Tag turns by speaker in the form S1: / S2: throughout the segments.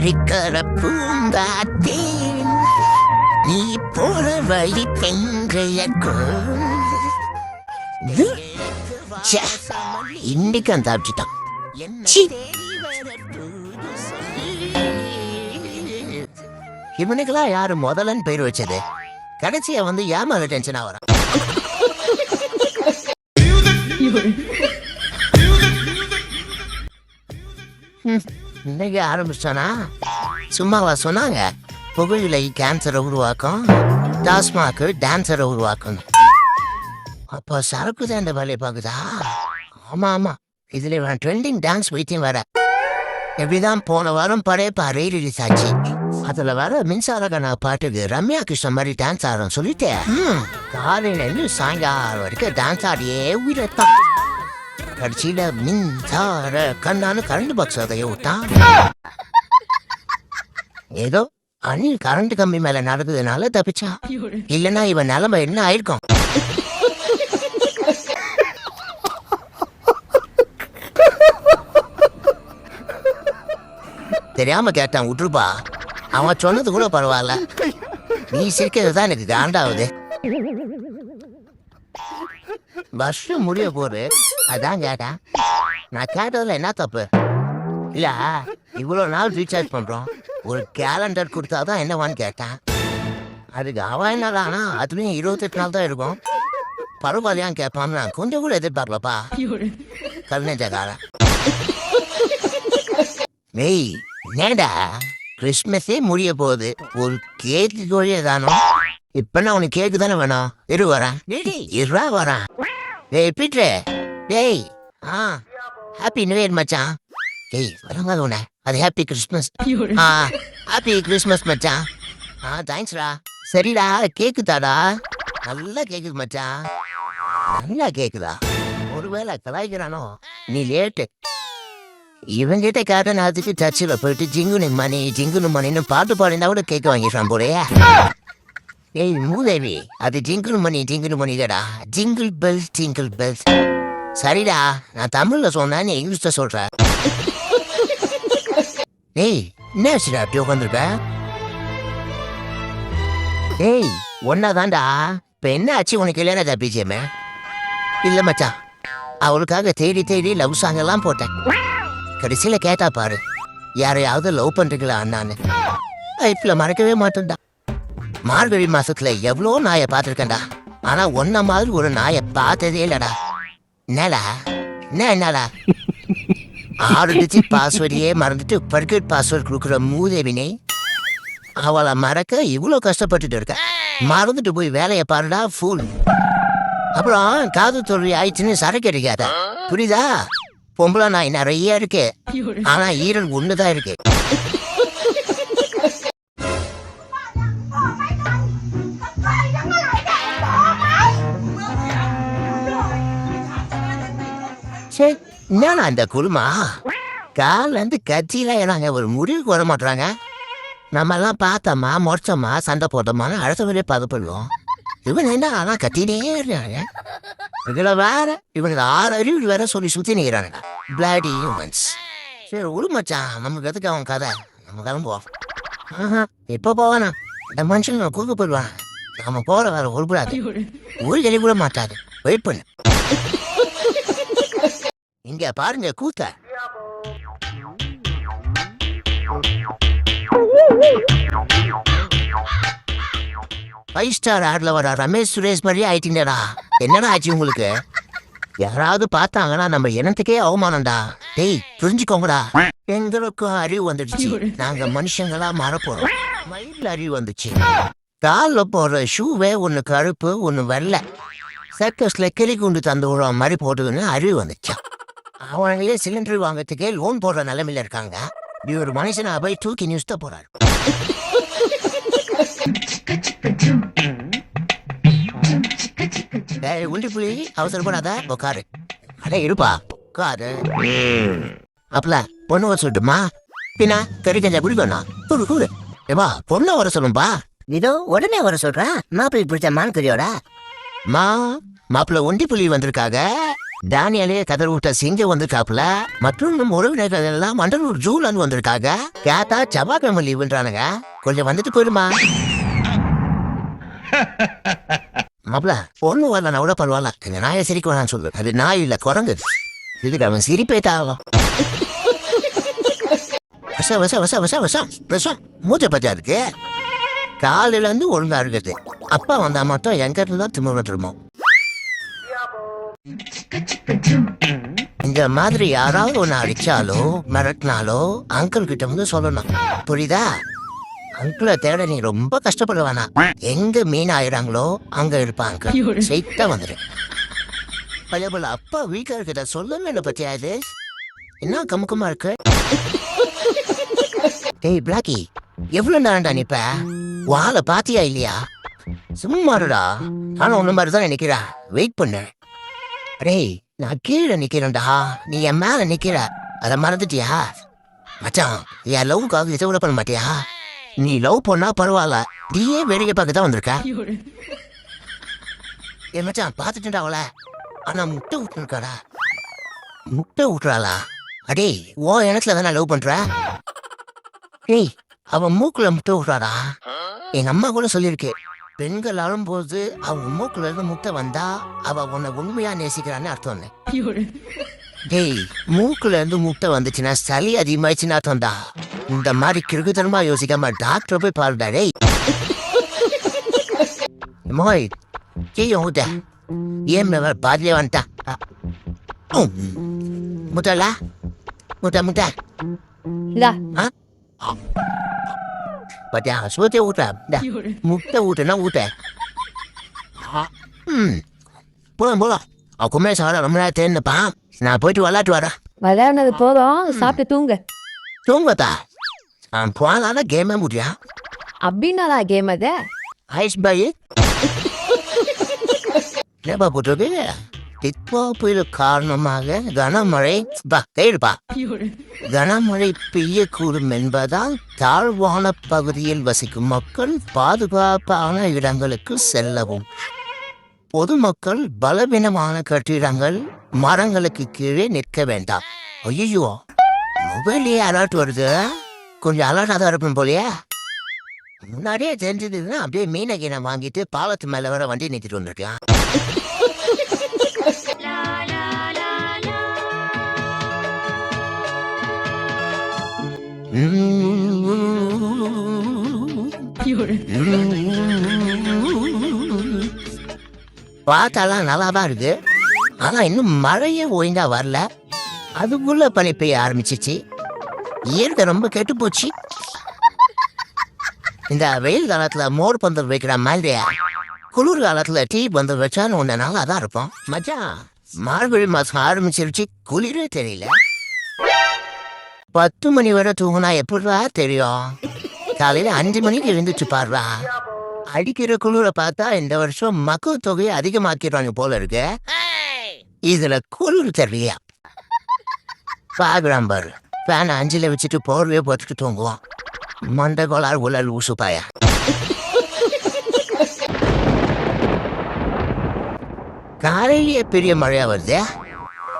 S1: இருக்கிற பூங்காத்தே. நீ போற வழி தெங்கையக்கும் இன்னைக்கு அந்த ச்சீ. இவனுக்கெல்லாம் யாரு முதலன்னு பேர் வச்சது? கடைசியா வந்து ஏமாத டென்ஷனா வரான் இன்னைக்கு ஆரம்பிச்சானா? சும்மாவா சொன்னாங்க? புகழிலை கேன்சரை உருவாக்கும் டாஸ்மாக்கு டான்சரை உருவாக்கும். அப்போ சரக்கு தான் இந்த வேலையை பார்க்குதா? ஆமாம் ஆமாம் இதில் இவன் ட்ரெண்டிங் டான்ஸ் வைத்தியம் வர. எப்படிதான் போன வாரம் படையப்பா ரீ ரிலீஸ் ஆச்சு. அதில் வர மின்சார கணா பாட்டுக்கு ரம்யா கிருஷ்ணன் மாதிரி டான்ஸ் ஆடுறோம் சொல்லிட்டேன். காலையிலேருந்து இருந்து சாயங்காலம் வரைக்கும் டான்ஸ் ஆடியே உயிரத்தான் கடைசியில மின்சார கண்ணான்னு கரண்ட் பாக்ஸ் அதைய விட்டான் ஏதோ அணில் கரண்ட் கம்பி மேல நடந்ததுனால தப்பிச்சா. இல்லனா இவன் நிலைமை என்ன ஆயிருக்கும்? தெரியாம கேட்டான் விட்டுருப்பா அவன் சொன்னது கூட பரவாயில்ல. நீ சிரிக்கிறது தான் எனக்கு காண்டாவது. வருஷம் முடிய போகுது. அதான் கேட்டேன் நான் கேட்டதுல என்ன தப்பு? இல்ல இவ்வளோ நாள் ரீசார்ஜ் பண்றோம். ஒரு கேலண்டர் கொடுத்தாதான் என்னவான்னு கேட்டேன். அதுக்கு அவன் என்னடானா அதுலயும் இருபத்தெட்டு நாள் தான் இருக்கும். பரவாயில்லையான்னு கேட்பான்னு நான் கொஞ்சம் கூட எதிர்பார்க்கலப்பா. கவிஞக்காரன் ஏய் என்னடா? கிறிஸ்மஸே முடிய போகுது. ஒரு கேக்கு கோழியே தானோ? இப்ப நான் உனக்கு கேக்கு தானே வேணும்? இரு வரேன். இருவா வரேன். டேய் பீட்ரு. டேய் ஆ ஹாப்பி நியூ இயர் மச்சான். டேய் வரங்காத உன அது ஹாப்பி கிறிஸ்மஸ் ஆ ஹாப்பி கிறிஸ்மஸ் மச்சான். ஆ தேங்க்ஸ்டா சரிடா கேக்கு தாடா. நல்லா கேக்குது மச்சான். நல்லா கேக்குதா ஒருவேளை கலாய்க்கிறானோ? நீ லேட்டு இவங்கிட்ட கேட்ட நேரத்துக்கு சர்ச்சில் போயிட்டு ஜிங்குனு மணி ஜிங்குனு மணின்னு பாட்டு பாடினா கூட கேட்க வாங்கிடுறான் போலயே ஏய் மூதேவி அது ஜிங்குனு மணி ஜிங்குனு மணிதடா ஜிங்கிள் பெல் ஜிங்கிள் பெல் சரிடா நான் தமிழ்ல சொன்னா நீ இங்கிலீஷ்ல சொல்ற. ஏய் என்ன ஆச்சுடா அப்படி உட்காந்துருக்க ஏய் ஒன்னாதான்டா. இப்ப என்ன ஆச்சு உனக்கு இல்லையா பிஜிஎம்? இல்ல மச்சான் அவளுக்காக தேடி தேடி லவ் சாங் எல்லாம் போட்டேன். கடைசியில கேட்டா பாரு யாரையாவது லவ் பண்றீங்களா அண்ணான்னு. இப்பல மறக்கவே மாட்டேன்டா. மார்கழி மாசத்துல எவ்வளோ நாயை பார்த்துருக்கேன்டா. ஆனா ஒன்ன மாதிரி ஒரு நாயை பார்த்ததே இல்லடா. என்னடா? என்ன என்னடா? ஆறு டிஜிட் பாஸ்வேர்டையே மறந்துட்டு பர்கட் பாஸ்வேர்ட் கொடுக்குற மூதேவினை. அவளை மறக்க இவ்வளோ கஷ்டப்பட்டுட்டு இருக்க. மறந்துட்டு போய் வேலையை பாருடா ஃபூல் அப்புறம் காது தோல்வி ஆயிடுச்சுன்னு சரக்கு அடிக்காத. புரியுதா? பொம்பளை நாய் நிறைய இருக்கு. ஆனா ஈரல் ஒண்ணுதான் இருக்கு. சரி என்னண்ணா இந்த குழுமா காலில் இருந்து கட்சியில நாங்க ஒரு முடிவுக்கு வர மாட்டாங்க நம்ம எல்லாம் பார்த்தோமா முடிச்சோமா சண்டை போட்டோமான்னு அடுத்த வரையே பதப்படுவோம். இவன் என்ன ஆனா கத்தினே இருக்காங்க இதுல வேற இவனுக்கு ஆறு அறிவு வேற சொல்லி சுத்தி நிக்கிறாங்க பிளாடி ஹியூமன்ஸ் சரி உரு மச்சான் நமக்கு எதுக்கு அவன் கதை? நம்ம கிளம்புவோம். ஆஹா எப்போ போவானா? இந்த மனுஷன் கூக்க போயிடுவான். நாம போற வேற உருப்படாது ஊர் கறி கூட மாட்டாது. வெயிட் பண்ணு. இங்க பாருங்க கூத்த. ஃபைவ் ஸ்டார் ஆட்ல வர ரமேஷ் சுரேஷ் மாதிரியே ஆயிட்டீங்கடா. என்னடா ஆச்சு உங்களுக்கு? யாராவது பார்த்தாங்கன்னா நம்ம இனத்துக்கே அவமானம்டா. டேய் புரிஞ்சுக்கோங்கடா. எங்களுக்கும் அறிவு வந்துடுச்சு. நாங்க மனுஷங்களா மாறப்போறோம். மயில அறிவு வந்துச்சு. காலில் போடுற ஷூவே ஒன்னு கருப்பு ஒன்னு வெள்ளை. சர்க்கஸில் கிளி குண்டு தந்து விடுற மாதிரி போட்டதுன்னு அறிவு வந்துச்சு. அவங்களே சிலிண்டர் வாங்கறதுக்கே லோன் போடுற நிலைமையில இருக்காங்க. ஒரு மனுஷனை போய் தூக்கி நியூஸ் போறாரு. டேய் உண்டி புலி அவசரப்படாத உட்காரு அடே இருப்பா. உட்காரு அப்பல பொண்ணு வர சொல்லட்டுமா? பின்னா கறி கஞ்சா குடிக்கணும் கூடு கூடு ஏவா பொண்ணு வர சொல்லும்பா?
S2: இதோ உடனே வர சொல்றேன் மாப்பிள்ளை பிடிச்ச மான் கறியோட.
S1: மா மாப்பிள்ள ஒண்டி புலி வந்திருக்காங்க டேனியலே கதர்வுட்ட சிங்க வந்திருக்காப்புல. மற்றும் உறவினர்கள் எல்லாம் மண்டலூர் ஜூலன் வந்திருக்காங்க கேட்டா செவ்வாய்க்கிழமை லீவுன்றானுங்க கொஞ்சம் வந்துட்டு போயிடுமா மாப்பிள பொண்ணு வரல நான் கூட பரவாயில்ல. இந்த நாயை சிரிக்க வேணாம்னு சொல்லு அது நாய் இல்ல குரங்கு. இதுக்கு அவன் சிரிப்பே தாகும் விஷம் விஷம் விஷம் விஷம் விஷம் விஷம். மூச்சை பச்சா இருக்கு காலையில இருந்து ஒழுங்கா இருக்குது அப்பா வந்தா மட்டும் எங்க இருந்தா திமுறோம் இந்த மாதிரி யாராவது ஒன்னு அடிச்சாலோ மிரட்டினாலோ அங்கிள் கிட்ட வந்து சொல்லணும். புரியுதா? அங்கிளை தேட நீ ரொம்ப கஷ்டப்பட வேணாம் எங்க மீன் ஆயிறாங்களோ அங்க இருப்பாங்க ஸ்ட்ரெயிட்டா வந்துரு. அதே போல அப்பா வீட்டுல இருக்கிறத சொல்லல என்ன பத்தியா இது? என்ன கமுக்கமா இருக்கு? டேய் பிளாக்கி எவ்வளவு நேரம்டா நிப்ப? வாழை பாத்தியா இல்லையா? சும்மாடுடா ஆனா உன்ன மாதிரி தான் நிக்கிறா வெயிட் பண்ணு. டேய் நான் கீழே நிக்கிறேன்டா. நீ என் மேல நிற்கிற அத மறந்துட்டியா? மச்சான் என் லவ்வுக்காக இதை விட பண்ண மாட்டியா? நீ லவ் பண்ணா பரவாயில்ல. நீயே வேடிக்கை பார்க்க தான் வந்திருக்க? ஏ மச்சான் பார்த்துட்டுடா அவளை. ஆனா முட்டை விட்டுருக்காடா முட்டை விட்டுறாளா அடே ஓ இடத்துல தானே லவ் பண்ற? ஏய் அவன் மூக்குல முட்டை விட்றாடா எங்க அம்மா கூட சொல்லியிருக்கு. பெண்கள் அழும்போது அவங்க மூக்குல இருந்து முட்டை வந்தா அவ உன்னை உண்மையா நேசிக்கிறான்னு அர்த்தம் டேய் மூக்குல இருந்து முட்டை வந்துச்சுன்னா சளி அதிகமாயிடுச்சுன்னு அர்த்தம்டா. இந்த மாதிரி கிறுக்குத்தனமா யோசிக்காம டாக்டர் போய் பாருடா டேய். மோய் கீழே ஊட்ட ஏன் பாதிலே வந்துட்டா? முட்டல முட்டை முட்டை
S2: இந்தா
S1: பாத்தியா சுவத்தே ஊட்ட முட்டை ஊட்டுனா ஊட்ட ம் போலாம் போலாம் அவன் குமேஷ் வர ரொம்ப நேரம் தேர்ந்தப்பான் நான் போயிட்டு விளாட்டு வரேன்
S2: விளையாடுனது போதும் சாப்பிட்டு தூங்கு
S1: தூங்கத்தா நான் போனால கேமே முடியா
S2: அப்படின்னாடா கேம் அது
S1: ஐஸ் பாய் என்னப்பா போட்டிருக்கு டிப்போ புயல் காரணமாக கனமழை பா. கைடுப்பா கனமழை பெய்யக்கூடும் என்பதால் தாழ்வான பகுதியில் வசிக்கும் மக்கள் பாதுகாப்பான இடங்களுக்கு செல்லவும். பொதுமக்கள் பலவீனமான கட்டிடங்கள் மரங்களுக்கு கீழே நிற்க வேண்டாம். ஐயோ மொபைல்லையே அலர்ட் வருது. கொஞ்சம் அலர்ட்டாக தான் இருப்பேன் போலயே. முன்னாடியே தெரிஞ்சதுன்னா அப்படியே மீனகை நான் வாங்கிட்டு பாலத்து மேல வர வண்டி நிறுத்திட்டு வந்திருக்கேன் பார்த்தாலாம் நல்லா தான் இருக்கு? ஆனா இன்னும் மழையே ஒழுங்கா வரல. அதுக்குள்ள பனி பெய்ய ஆரம்பிச்சிச்சு இயற்கை ரொம்ப கெட்டு போச்சு. இந்த வெயில் காலத்துல மோர் பந்தல் வைக்கிற மாதிரி குளிர் காலத்துல டீ பந்தல் வச்சான்னு ஒன்று நல்லா தான் இருப்போம். மச்சான் மார்கழி மாசம் ஆரம்பிச்சிருச்சு. குளிரே தெரியல. பத்து மணி வரை தூங்கினா எப்படிவா தெரியும்? காலையில் அஞ்சு மணிக்கு எழுந்துச்சு பாருவா அடிக்கிற குளிரை பார்த்தா இந்த வருஷம் மக்கள் தொகையை அதிகமாக்கிடுவாங்க போல இருக்கு. இதுல குளிர் தெரியல பாக்குறான் பாரு. ஃபேன் அஞ்சில் வச்சுட்டு போர்வையை போட்டுட்டு தூங்குவோம் மண்டை கோளார் உலர் ஊசுப்பாயா காலையிலேயே பெரிய மழையா வருது?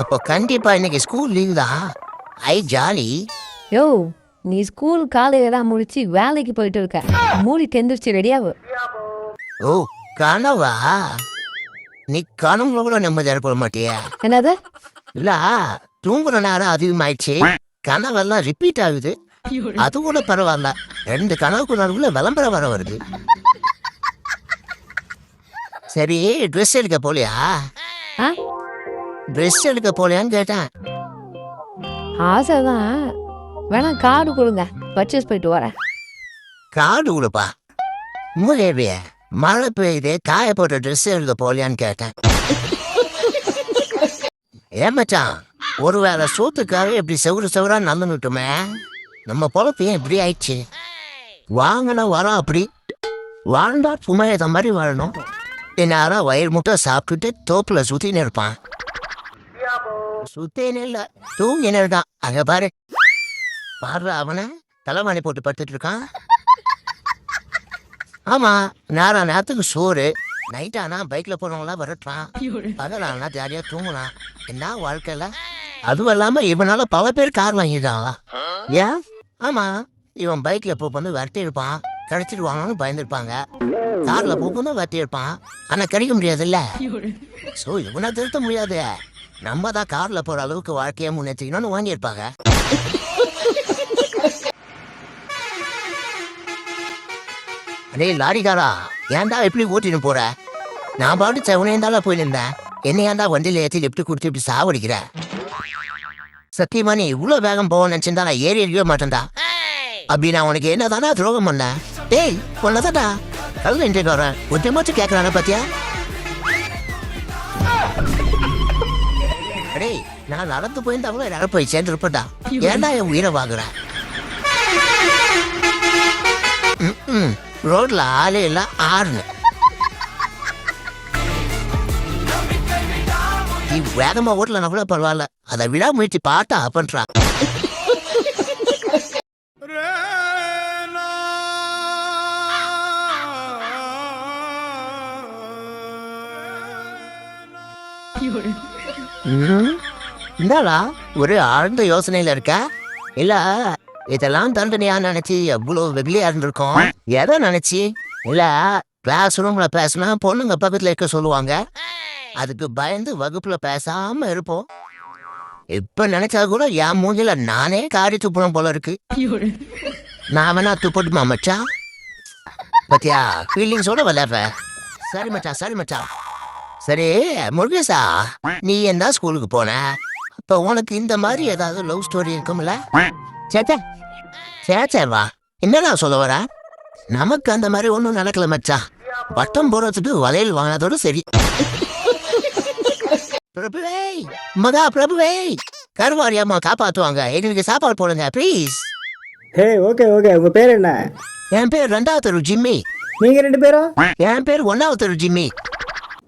S1: அப்போ கண்டிப்பா இன்னைக்கு ஸ்கூல் லீவ் தான். ஐ ஜாலி
S2: யோ நீ ஸ்கூல் காலையில தான் முடிச்சு வேலைக்கு போயிட்டு இருக்க. மூடிட்டு எந்திரிச்சு ரெடியாவு
S1: ஓ கனவா? நீ கனவுல கூட நிம்மதியா போட மாட்டியா.
S2: என்னது?
S1: இல்ல தூங்குற நேரம் அதிகமாயிடுச்சு. கனவெல்லாம் ரிப்பீட் ஆகுது. அது கூட பரவாயில்ல. ரெண்டு கனவுக்கு நடுவுல விளம்பரம் வர வருது. சரி ட்ரெஸ் எடுக்க போலியா? ட்ரெஸ் எடுக்க போலியான்னு கேட்டேன்.
S2: ஆசை தான் வேணா கார்டு கொடுங்க. பர்ச்சேஸ் போயிட்டு வரேன்.
S1: கார்டு கொடுப்பா. மூதேவிய மழை பெய்யுது காய போட்ட ட்ரெஸ் எழுத போலியான்னு கேட்டேன். ஏமாச்சான் ஒருவேளை சோத்துக்காக இப்படி செவரு செவரா நடந்துட்டுமே நம்ம பொழப்பு ஏன் இப்படி ஆயிடுச்சு? வாங்கின வரோம் அப்படி. வாழ்ந்தா சும்மா இதை மாதிரி வாழணும். இந்நேரம் வயிறு முட்டை சாப்பிட்டுட்டு தோப்பில் சுற்றின்னு இருப்பான். சுத்தேன்னு இல்ல தூங்கினு தான் அங்க பாரு. பாரு அவனை. தலைவாணி போட்டு படுத்துட்டு இருக்கான் ஆமா நேரம் நேரத்துக்கு சோறு. நைட் ஆனா பைக்ல போனவங்களாம் வரட்டான் பகலானா ஜாலியா தூங்கலாம் என்ன வாழ்க்கையில அதுவும் இல்லாம இவனால பல பேர் கார் வாங்கிட்டான் ஏன்? ஆமா இவன் பைக்ல போகும்போது வரட்டி இருப்பான் கிடைச்சிடுவாங்கன்னு பயந்துருப்பாங்க கார்ல போகும்போது வரட்டி இருப்பான் ஆனா கிடைக்க முடியாதுல்ல? சோ இவனை திருத்த முடியாது. நம்ம தான் கார்ல போற அளவுக்கு வாழ்க்கையை முன்னேற்றிக்கணும்னு வாங்கியிருப்பாங்க. அடே லாரிக்காரா ஏன்டா எப்படி ஓட்டின்னு போற? நான் பாட்டு செவனே தான் போயிருந்தேன். என்ன ஏன்டா வண்டியில ஏற்றி லிப்ட் கொடுத்து இப்படி சாவடிக்கிற? சத்தியமா நீ இவ்வளோ வேகம் போக நினச்சிருந்தா நான் ஏறி இருக்கவே மாட்டேன்டா. அப்படி நான் உனக்கு என்னதானா துரோகம் பண்ணேன்? டேய் ஒன்னதாடா கல் நின்றுட்டு வரேன் கொஞ்சமாச்சும் கேட்கறான பாத்தியா? டேய் நான் நடந்து போயிருந்தாங்களோ என்னால போய் சேர்ந்துருப்பேன்டா. ஏன்டா என் உயிரை வாங்குறேன். ரோட்ல ஆளே இல்ல ஆறுனு நீ வேகமா ஓட்டலனா கூட பரவாயில்ல. அதை விடாமுயற்சி பாட்டா பண்றா ம். என்னடா ஒரு ஆழ்ந்த யோசனையில இருக்க? இல்ல இதெல்லாம் தண்டனையா நினைச்சு எவ்வளவு வெகுளியா இருந்திருக்கோம்? எதை நினைச்சு? இல்ல கிளாஸ் ரூம்ல பேசினா பொண்ணுங்க பக்கத்துல இருக்க சொல்லுவாங்க. அதுக்கு பயந்து வகுப்புல பேசாம இருப்போம். இப்ப நினைச்சா கூட என் மூஞ்சில நானே காரி துப்புறோம் போல இருக்கு. நான் வேணா துப்பட்டுமா மச்சான்? பத்தியா ஃபீலிங்ஸோட விளையாடுற சரி மச்சான் சரி மச்சான். சரி முருகேசா நீ என்ன ஸ்கூலுக்கு போன? அப்ப உனக்கு இந்த மாதிரி ஏதாவது லவ் ஸ்டோரி இருக்கும்ல? சேச்சே சேச்சே வா. என்னடா சொல்ல வர? நமக்கு அந்த மாதிரி ஒன்றும் நடக்கல மச்சான். வட்டம் போறதுக்கு வளையல் வாங்கினதோட சரி. பிரபுவே மகா பிரபுவே கருவாரி அம்மா காப்பாத்துவாங்க. எங்களுக்கு சாப்பாடு போடுங்க ப்ளீஸ்
S3: ஹே ஓகே ஓகே உங்க பேர் என்ன?
S1: என் பேர் ரெண்டாவது தெரு ஜிம்மி.
S3: நீங்க ரெண்டு பேரும்?
S1: என் பேர் ஒன்னாவது தெரு ஜிம்மி.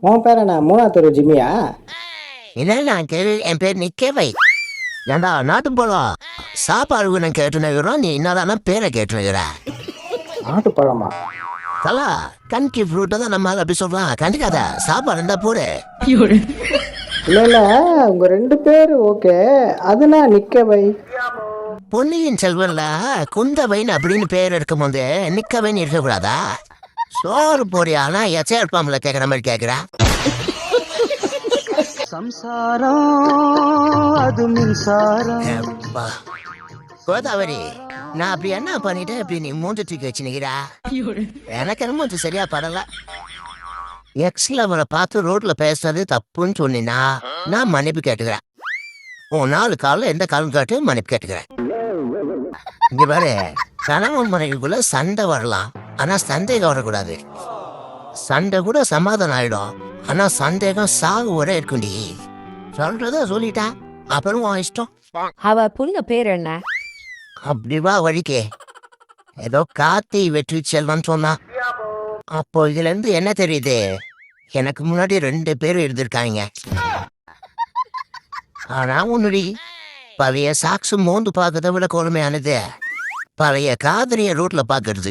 S3: உன் பேர் என்ன மூணாவது தெரு ஜிம்மியா?
S1: என்ன நான் கேள்வி என் பேர் நிக்கவை ஏண்டா நாட்டு போலாம் சாப்பாடு நான் கேட்டுனுக்கிறோம் நீ என்னதானா பேரை கேட்டுனுக்கிற
S3: நாட்டு பழமா?
S1: தலா கண்கி ஃப்ரூட்டை தான் நம்ம அப்படி சொல்றான். கண்டிக்காத சாப்பாடு இருந்தா போடு.
S3: இல்ல இல்ல உங்க ரெண்டு பேர் ஓகே. அதுனா நிக்க வை.
S1: பொன்னியின் செல்வன்ல குந்தவைன்னு அப்படின்னு பேர் இருக்கும்போது நிக்கவைன்னு இருக்கக்கூடாதா? சோறு போறியானா எச்சா இருப்பாம்ல கேட்குற மாதிரி கேட்குறா
S3: சம்சாரம் அது மின்சாரம்.
S1: கோதாவரி நான் அப்படி என்ன பண்ணிட்டேன்? இப்படி நீ மூஞ்ச தூக்கி வச்சுனுக்கிறா? எனக்கு என்னமோ இது சரியா படல. எக்ஸ் லவரை பார்த்து ரோட்ல பேசுறது தப்புன்னு சொன்னீனா நான் மன்னிப்பு கேட்டுக்கிறேன். உன் நாலு காலில் எந்த காலம் காட்டு மன்னிப்பு கேட்டுக்கிறேன். இங்க பாரு கணவன் மனைவிக்குள்ள சண்டை வரலாம். ஆனா சந்தேகம் வரக்கூடாது. சண்டை கூட சமாதானம் ஆயிடும். ஆனா சந்தேகம் சாகு வரை இருக்குண்டி. சொல்றத சொல்லிட்டா அப்புறம் உன் இஷ்டம்.
S2: அவ புள்ள பேர் என்ன?
S1: அப்படி வா வழிக்கே. ஏதோ காத்தி வெற்றி செல்வன் சொன்னான் அப்போ இதுல இருந்து என்ன தெரியுது? எனக்கு முன்னாடி ரெண்டு பேரும் இருந்திருக்காங்க. ஆனா உன்னுடி பழைய சாக்ஸு மோந்து பார்க்கறத விட கொடுமையானது. பழைய காதலிய ரோட்ல பாக்குறது.